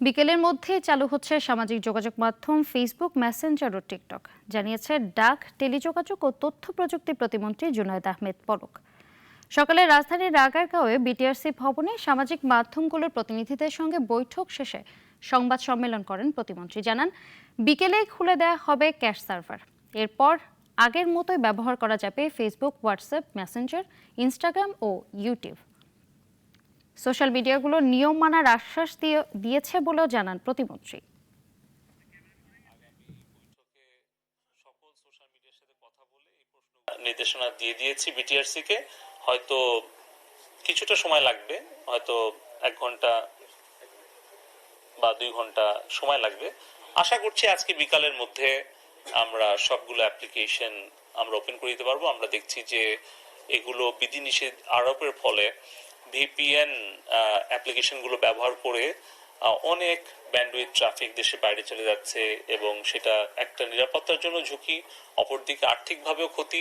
বিকেলের মধ্যে চালু হচ্ছে সামাজিক যোগাযোগ মাধ্যম ফেসবুক মেসেঞ্জার ও টিকটক জানিয়েছে ডাক, টেলিযোগাযোগ ও তথ্য প্রযুক্তি প্রতিমন্ত্রী জুনায়দ আহমেদ পলক। সকালে রাজধানীর রাগারগাঁওয়ে বিটিআরসি ভবনে সামাজিক মাধ্যমগুলোর প্রতিনিধিদের সঙ্গে বৈঠক শেষে সংবাদ সম্মেলন করেন প্রতিমন্ত্রী। জানান বিকেলেই খুলে দেওয়া হবে ক্যাশ সার্ভার। এরপর আগের মতোই ব্যবহার করা যাবে ফেসবুক হোয়াটসঅ্যাপ মেসেঞ্জার ইনস্টাগ্রাম ও ইউটিউব সোশ্যাল মিডিয়াগুলো নিয়ম মানার আশ্বাস দিয়ে দিয়েছে বলেও জানান প্রতিমন্ত্রী। নির্দেশনা দিয়ে দিয়েছি বিটিআরসি কে হয়তো কিছুটা সময় লাগবে, হয়তো এক ঘণ্টা বা দুই ঘণ্টা সময় লাগবে। আশা করছি আজকে বিকালের মধ্যে আমরা সবগুলো অ্যাপ্লিকেশন আমরা ওপেন করে দিতে পারব। আমরা দেখছি যে এগুলো বিধিনিষেধ আরোপের ফলে ভিপিএন অ্যাপ্লিকেশনগুলো ব্যবহার করে অনেক ব্যান্ডউইথ ট্রাফিক দেশে বাইরে চলে যাচ্ছে এবং সেটা একটা নিরাপত্তার জন্য ঝুঁকি, অপরদিকে আর্থিকভাবেও ক্ষতি।